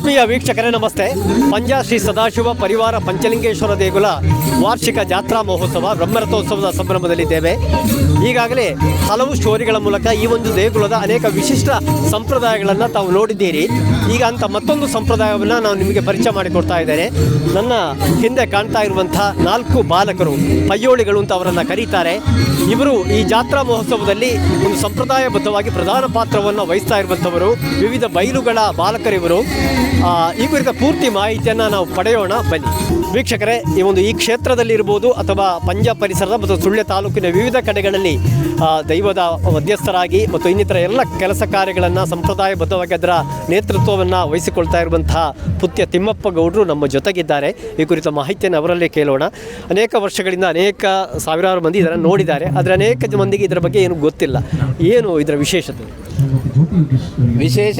ಆತ್ಮೀಯ ವೀಕ್ಷಕರೇ, ನಮಸ್ತೆ. ಪಂಜಾ ಶ್ರೀ ಸದಾಶಿವ ಪರಿವಾರ ಪಂಚಲಿಂಗೇಶ್ವರ ದೇಗುಲ ವಾರ್ಷಿಕ ಜಾತ್ರಾ ಮಹೋತ್ಸವ ಬ್ರಹ್ಮರಥೋತ್ಸವದ ಸಂಭ್ರಮದಲ್ಲಿದ್ದೇವೆ. ಈಗಾಗಲೇ ಹಲವು ಸ್ಟೋರಿಗಳ ಮೂಲಕ ಈ ಒಂದು ದೇಗುಲದ ಅನೇಕ ವಿಶಿಷ್ಟ ಸಂಪ್ರದಾಯಗಳನ್ನು ತಾವು ನೋಡಿದ್ದೀರಿ. ಈಗ ಅಂತ ಮತ್ತೊಂದು ಸಂಪ್ರದಾಯವನ್ನು ನಾವು ನಿಮಗೆ ಪರಿಚಯ ಮಾಡಿಕೊಡ್ತಾ ಇದ್ದೇನೆ. ನನ್ನ ಹಿಂದೆ ಕಾಣ್ತಾ ಇರುವಂಥ ನಾಲ್ಕು ಬಾಲಕರು ಪಯ್ಯೋಳಿಗಳು ಅಂತ ಅವರನ್ನು ಕರೀತಾರೆ. ಇವರು ಈ ಜಾತ್ರಾ ಮಹೋತ್ಸವದಲ್ಲಿ ಒಂದು ಸಂಪ್ರದಾಯಬದ್ಧವಾಗಿ ಪ್ರಧಾನ ಪಾತ್ರವನ್ನು ವಹಿಸ್ತಾ ಇರುವಂಥವರು, ವಿವಿಧ ಬಯಲುಗಳ ಬಾಲಕರಿವರು ಈ ಕುರಿತ ಪೂರ್ತಿ ಮಾಹಿತಿಯನ್ನು ನಾವು ಪಡೆಯೋಣ, ಬನ್ನಿ. ವೀಕ್ಷಕರೇ, ಈ ಒಂದು ಈ ಕ್ಷೇತ್ರದಲ್ಲಿ ಇರ್ಬೋದು ಅಥವಾ ಪಂಜಾಬ್ ಪರಿಸರದ ಮತ್ತು ಸುಳ್ಯ ತಾಲೂಕಿನ ವಿವಿಧ ಕಡೆಗಳಲ್ಲಿ ದೈವದ ಮಧ್ಯಸ್ಥರಾಗಿ ಮತ್ತು ಇನ್ನಿತರ ಎಲ್ಲ ಕೆಲಸ ಕಾರ್ಯಗಳನ್ನು ಸಂಪ್ರದಾಯಬದ್ಧವಾಗಿ ಅದರ ನೇತೃತ್ವವನ್ನು ವಹಿಸಿಕೊಳ್ತಾ ಇರುವಂತಹ ಪುತ್ಯ ತಿಮ್ಮಪ್ಪ ಗೌಡರು ನಮ್ಮ ಜೊತೆಗಿದ್ದಾರೆ. ಈ ಕುರಿತ ಮಾಹಿತಿಯನ್ನು ಅವರಲ್ಲೇ ಕೇಳೋಣ. ಅನೇಕ ವರ್ಷಗಳಿಂದ ಅನೇಕ ಸಾವಿರಾರು ಮಂದಿ ಇದನ್ನು ನೋಡಿದ್ದಾರೆ. ಆದರೆ ಅನೇಕ ಮಂದಿಗೆ ಇದರ ಬಗ್ಗೆ ಏನು ಗೊತ್ತಿಲ್ಲ. ಏನು ಇದರ ವಿಶೇಷತೆ? ವಿಶೇಷ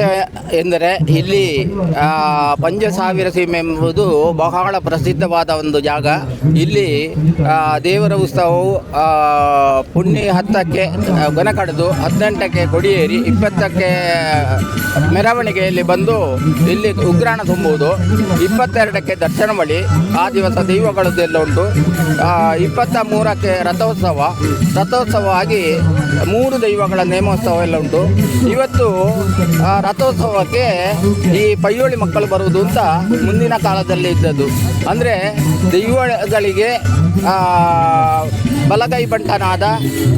ಎಂದರೆ ಇಲ್ಲಿ ಪಂಚ ಸಾವಿರ ಸೀಮೆ ಎಂಬುದು ಬಹಳ ಪ್ರಸಿದ್ಧವಾದ ಒಂದು ಜಾಗ. ಇಲ್ಲಿ ದೇವರ ಉತ್ಸವವು ಪುಣ್ಯ ಹತ್ತಕ್ಕೆ ಗೊನಕಡೆದು ಗೊನೆ ಕಡಿದು ಹದಿನೆಂಟಕ್ಕೆ ಕೊಡಿಯೇರಿ, ಇಪ್ಪತ್ತಕ್ಕೆ ಮೆರವಣಿಗೆಯಲ್ಲಿ ಬಂದು ಇಲ್ಲಿ ಉಗ್ರಾಣ ತುಂಬುವುದು. ಇಪ್ಪತ್ತೆರಡಕ್ಕೆ ದರ್ಶನ ಬಳಿ ಆ ದಿವಸ ದೈವಗಳದ್ದೆಲ್ಲ ಉಂಟು. ಇಪ್ಪತ್ತ ಮೂರಕ್ಕೆ ರಥೋತ್ಸವ. ರಥೋತ್ಸವ ಆಗಿ ಮೂರು ದೈವಗಳ ನೇಮೋತ್ಸವ ಎಲ್ಲ ಉಂಟು. ಇವತ್ತು ರಥೋತ್ಸವಕ್ಕೆ ಈ ಪಯ್ಯೋಳಿ ಮಕ್ಕಳು ಬರುವುದು ಅಂತ ಮುಂದಿನ ಕಾಲದಲ್ಲಿ ಇದ್ದದ್ದು. ಅಂದರೆ ದೈವಗಳಿಗೆ ಬಲಗೈ ಬಂಟನಾದ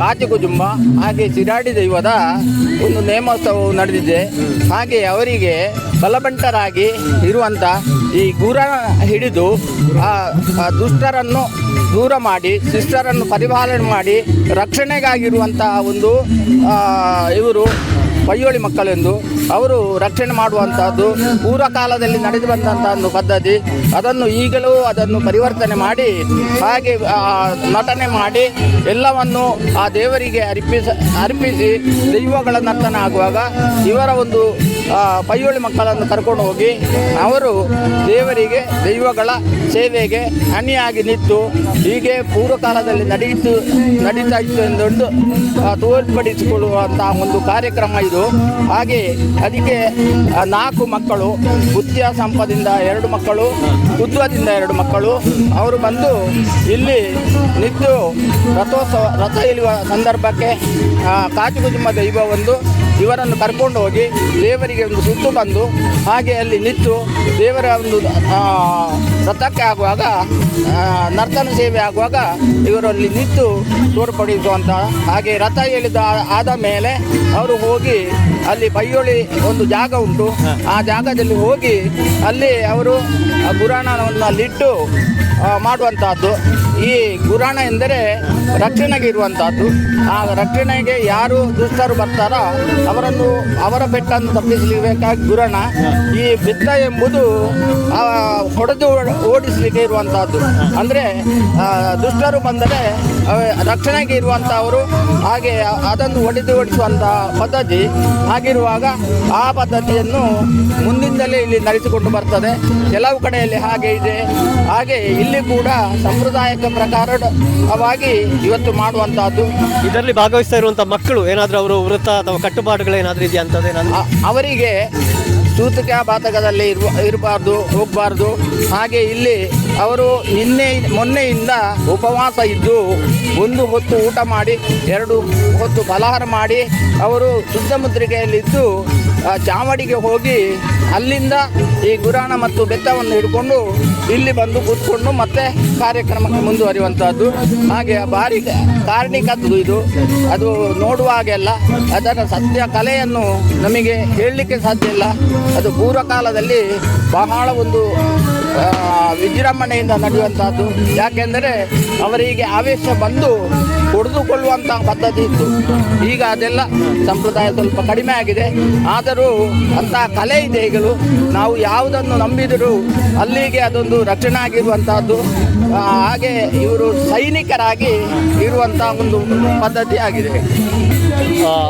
ಕಾಚಿಕುಜುಂಬ ಹಾಗೆ ಶಿರಾಡಿ ದೈವದ ಒಂದು ನೇಮೋತ್ಸವವು ನಡೆದಿದೆ. ಹಾಗೆ ಅವರಿಗೆ ಬಲಬಂಟರಾಗಿ ಇರುವಂಥ ಈ ಗುರ ಹಿಡಿದು ಆ ದುಷ್ಟರನ್ನು ದೂರ ಮಾಡಿ ಶಿಷ್ಟರನ್ನು ಪರಿಪಾಲನೆ ಮಾಡಿ, ರಕ್ಷಣೆಗಾಗಿರುವಂತಹ ಒಂದು ಇವರು ಪಯ್ಯೋಳಿ ಮಕ್ಕಳೆಂದು ಅವರು ರಕ್ಷಣೆ ಮಾಡುವಂಥದ್ದು ಪೂರ್ವ ಕಾಲದಲ್ಲಿ ನಡೆದು ಬಂದಂತಹ ಒಂದು ಪದ್ಧತಿ. ಅದನ್ನು ಈಗಲೂ ಅದನ್ನು ಪರಿವರ್ತನೆ ಮಾಡಿ, ಹಾಗೆ ನಟನೆ ಮಾಡಿ, ಎಲ್ಲವನ್ನು ಆ ದೇವರಿಗೆ ಅರ್ಪಿಸ, ಅರ್ಪಿಸಿ ದೈವಗಳ ನರ್ತನ ಆಗುವಾಗ ಇವರ ಒಂದು ಆ, ಪಯ್ಯೋಳಿ ಮಕ್ಕಳನ್ನು ಕರ್ಕೊಂಡು ಹೋಗಿ ಅವರು ದೇವರಿಗೆ ದೈವಗಳ ಸೇವೆಗೆ ಅಣಿಯಾಗಿ ನಿಂತು ಹೀಗೆ ಪೂರ್ವಕಾಲದಲ್ಲಿ ನಡೆಯಿತು ನಡೀತಾ ಇತ್ತು ತೋರ್ಪಡಿಸಿಕೊಳ್ಳುವಂಥ ತೋರ್ಪಡಿಸಿಕೊಳ್ಳುವಂತಹ ಒಂದು ಕಾರ್ಯಕ್ರಮ ಇದು. ಹಾಗೆ ಅದಕ್ಕೆ ನಾಲ್ಕು ಮಕ್ಕಳು ಬುದ್ಧಿಯ ಸಂಪದಿಂದ ಎರಡು ಮಕ್ಕಳು ಉದ್ವದಿಂದ ಎರಡು ಮಕ್ಕಳು ಅವರು ಬಂದು ಇಲ್ಲಿ ನಿಂತು ರಥೋತ್ಸವ ರಥ ಇಳಿಯುವ ಸಂದರ್ಭಕ್ಕೆ ಕಾಚುಗುಜುಮ್ಮ ದೈವ ಒಂದು ಇವರನ್ನು ಕರ್ಕೊಂಡು ಹೋಗಿ ದೇವರಿಗೆ ಒಂದು ಸುತ್ತು ಬಂದು ಹಾಗೆ ಅಲ್ಲಿ ನಿಂತು ದೇವರ ಒಂದು ರಥಕ್ಕೆ ಆಗುವಾಗ ನರ್ತನ ಸೇವೆ ಆಗುವಾಗ ಇವರಲ್ಲಿ ನಿಂತು ತೋರ್ಪಡಿಸುವಂಥ ಹಾಗೆ ರಥ ಹೇಳಿದ ಆದ ಮೇಲೆ ಅವರು ಹೋಗಿ ಅಲ್ಲಿ ಬೈಯೊಳಿ ಒಂದು ಜಾಗ ಉಂಟು. ಆ ಜಾಗದಲ್ಲಿ ಹೋಗಿ ಅಲ್ಲಿ ಅವರು ಪುರಾಣವನ್ನು ಅಲ್ಲಿಟ್ಟು ಮಾಡುವಂತಹದ್ದು. ಈ ಗುರಾಣ ಎಂದರೆ ರಕ್ಷಣೆಗೆ ಇರುವಂತಹದ್ದು. ಆ ರಕ್ಷಣೆಗೆ ಯಾರು ದುಷ್ಟರು ಬರ್ತಾರೋ ಅವರನ್ನು ಅವರ ಬೆಟ್ಟನ್ನು ತಪ್ಪಿಸಲಿಬೇಕಾಗಿ ಗುರಾಣ. ಈ ಬೆತ್ತ ಎಂಬುದು ಹೊಡೆದು ಓಡ- ಓಡಿಸಲಿಕ್ಕೆ ಇರುವಂತಹದ್ದು. ಅಂದರೆ ದುಷ್ಟರು ಬಂದರೆ ರಕ್ಷಣೆಗೆ ಇರುವಂಥವರು ಹಾಗೆ ಅದನ್ನು ಹೊಡೆದು ಓಡಿಸುವಂಥ ಪದ್ಧತಿ ಹಾಗಿರುವಾಗ ಆ ಪದ್ಧತಿಯನ್ನು ಮುಂದಿಂದಲೇ ಇಲ್ಲಿ ನಡೆಸಿಕೊಂಡು ಬರ್ತದೆ. ಕೆಲವು ಕಡೆಯಲ್ಲಿ ಹಾಗೆ ಇದೆ. ಹಾಗೆ ಇಲ್ಲಿ ಕೂಡ ಸಾಂಪ್ರದಾಯಿಕ ಪ್ರಕಾರವಾಗಿ ಇವತ್ತು ಮಾಡುವಂತಹದ್ದು. ಇದರಲ್ಲಿ ಭಾಗವಹಿಸ್ತಾ ಇರುವಂಥ ಮಕ್ಕಳು ಏನಾದರೂ ಅವರು ವೃತ್ತ ಅಥವಾ ಕಟ್ಟುಪಾಡುಗಳು ಏನಾದರೂ ಇದೆಯಾ ಅಂತದೇನಾದ್ರು ಅವರಿಗೆ ಸೂತಕ ಬಾತಕದಲ್ಲಿ ಇರುವ ಇರಬಾರ್ದು ಹೋಗಬಾರ್ದು. ಹಾಗೆ ಇಲ್ಲಿ ಅವರು ನಿನ್ನೆ ಮೊನ್ನೆಯಿಂದ ಉಪವಾಸ ಇದ್ದು ಒಂದು ಹೊತ್ತು ಊಟ ಮಾಡಿ ಎರಡು ಹೊತ್ತು ಫಲಹಾರ ಮಾಡಿ ಅವರು ಶುದ್ಧ ಮುದ್ರಿಕೆಯಲ್ಲಿದ್ದು ಆ, ಚಾವಡಿಗೆ ಹೋಗಿ ಅಲ್ಲಿಂದ ಈ ಗುರಾಣ ಮತ್ತು ಬೆತ್ತವನ್ನು ಹಿಡ್ಕೊಂಡು ಇಲ್ಲಿ ಬಂದು ಕೂತ್ಕೊಂಡು ಮತ್ತೆ ಕಾರ್ಯಕ್ರಮಕ್ಕೆ ಮುಂದುವರಿಯುವಂಥದ್ದು ಹಾಗೆ ಭಾರಿ ಕಾರಣಿಕದ್ದು ಇದು. ಅದು ನೋಡುವ ನೋಡುವಾಗೆಲ್ಲ ಅದರ ಸತ್ಯ ಕಲೆಯನ್ನು ನಮಗೆ ಹೇಳಲಿಕ್ಕೆ ಸಾಧ್ಯ ಇಲ್ಲ. ಅದು ಪೂರ್ವಕಾಲದಲ್ಲಿ ಬಹಳ ಒಂದು ವಿಜೃಂಭಣೆಯಿಂದ ನಡೆಯುವಂತಹದ್ದು. ಯಾಕೆಂದರೆ ಅವರಿಗೆ ಆವೇಶ ಬಂದು ಹೊಡೆದುಕೊಳ್ಳುವಂತಹ ಪದ್ಧತಿ ಇತ್ತು. ಈಗ ಅದೆಲ್ಲ ಸಂಪ್ರದಾಯ ಸ್ವಲ್ಪ ಕಡಿಮೆ ಆಗಿದೆ. ಆದರೂ ಅಂತಹ ಕಲೆ ಇದೆ ಈಗಲೂ. ನಾವು ಯಾವುದನ್ನು ನಂಬಿದರೂ ಅಲ್ಲಿಗೆ ಅದೊಂದು ರಕ್ಷಣೆ ಆಗಿರುವಂತಹದ್ದು ಹಾಗೆ ಇವರು ಸೈನಿಕರಾಗಿ ಇರುವಂತಹ ಒಂದು ಪದ್ಧತಿ ಆಗಿದೆ.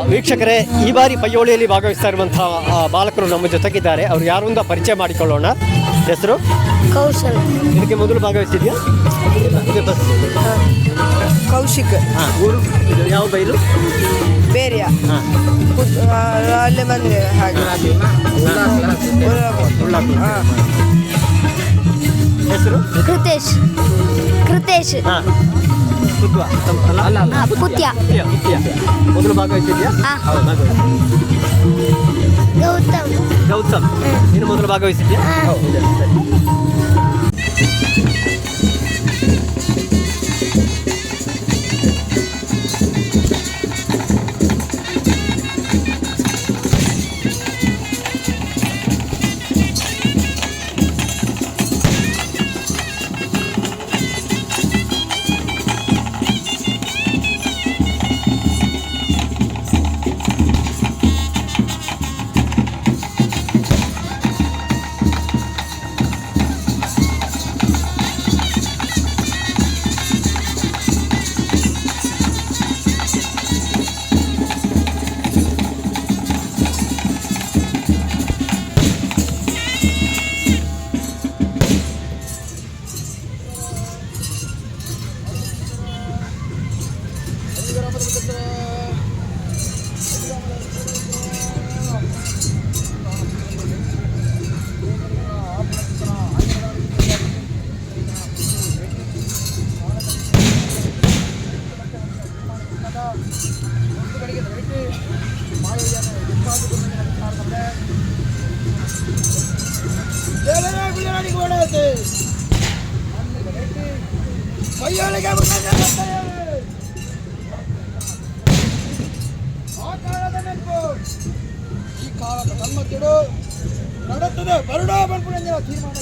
ವೀಕ್ಷಕರೇ ಈ ಬಾರಿ ಪಯ್ಯೋಳಿಯಲ್ಲಿ ಭಾಗವಹಿಸ್ತಾ ಇರುವಂತಹ ಆ, ಬಾಲಕರು ನಮ್ಮ ಜೊತೆಗಿದ್ದಾರೆ. ಅವ್ರು ಯಾರು ಅಂತ ಪರಿಚಯ ಮಾಡಿಕೊಳ್ಳೋಣ. ಹೆಸರು? ಕೌಶಲ್. ಇದಕ್ಕೆ ಮೊದಲು ಭಾಗವಹಿಸಿದ್ಯಾ ಬಸ್. ಕೌಶಿಕ್. ಹಾಂ ಊರು? ಇದು ಯಾವ ಬೈಲು? ಬೇರೆಯ. ಹಾಂ. ಅಲ್ಲೇ ಬಂದೆ ಹಾಗೆ. ಹಾಂ. ಹೆಸರು? ಕೃತೇಶ್. ಕೃತೇಶ್. ಹಾಂ. ಅಲ್ಲ ಅಲ್ಲ ಮೊದಲು ಭಾಗವಹಿಸಿದ್ಯಾ? ಗೌತಮ್. ಗೌತಮ್. ನೀನು ಮೊದಲು ಭಾಗವಹಿಸಿದ್ಯಾ. ಹೌದು ಸರಿ. ಈ ಕಾಲದ ಸಮ್ಮತಿಗಳು ನಡುತ್ತದೆ ಬರಡ ಬಲ್ಪುಣಂದಿನ ತೀರ್ಮಾನ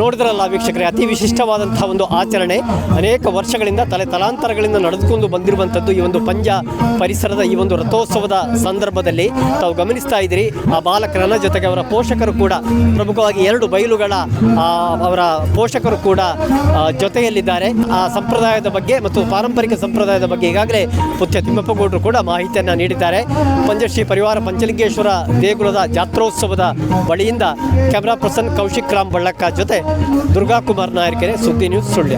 ನೋಡಿದ್ರಲ್ಲ ವೀಕ್ಷಕರೇ, ಅತಿ ವಿಶಿಷ್ಟವಾದಂತಹ ಒಂದು ಆಚರಣೆ. ಅನೇಕ ವರ್ಷಗಳಿಂದ ತಲೆ ತಲಾಂತರಗಳಿಂದ ನಡೆದುಕೊಂಡು ಬಂದಿರುವಂಥದ್ದು ಈ ಒಂದು ಪಂಜ ಪರಿಸರದ ಈ ಒಂದು ರಥೋತ್ಸವದ ಸಂದರ್ಭದಲ್ಲಿ. ತಾವು ಗಮನಿಸ್ತಾ ಇದ್ದೀರಿ, ಆ ಬಾಲಕರನ್ನ ಜೊತೆಗೆ ಅವರ ಪೋಷಕರು ಕೂಡ, ಪ್ರಮುಖವಾಗಿ ಎರಡು ಬಯಲುಗಳ ಅವರ ಪೋಷಕರು ಕೂಡ ಜೊತೆಯಲ್ಲಿದ್ದಾರೆ. ಆ ಸಂಪ್ರದಾಯದ ಬಗ್ಗೆ ಮತ್ತು ಪಾರಂಪರಿಕ ಸಂಪ್ರದಾಯದ ಬಗ್ಗೆ ಈಗಾಗಲೇ ಪುತ್ಯ ತಿಮ್ಮಪ್ಪಗೌಡರು ಕೂಡ ಮಾಹಿತಿಯನ್ನು ನೀಡಿದ್ದಾರೆ. ಪಂಜಶ್ರೀ ಪರಿವಾರ ಪಂಚಲಿಂಗೇಶ್ವರ ದೇಗುಲದ ಜಾತ್ರೋತ್ಸವದ ಬಳಿಯಿಂದ ಕ್ಯಾಮ್ರಾ ಪರ್ಸನ್ ಕೌಶಿಕ್ ಬಳ್ಳಕ್ಕ ಜೊತೆ ದುರ್ಗಾ ಕುಮಾರ್ ನಾಯರ್ಕೆರೆ ಸುದ್ದಿ ನ್ಯೂಸ್ ಸುಳ್ಯ.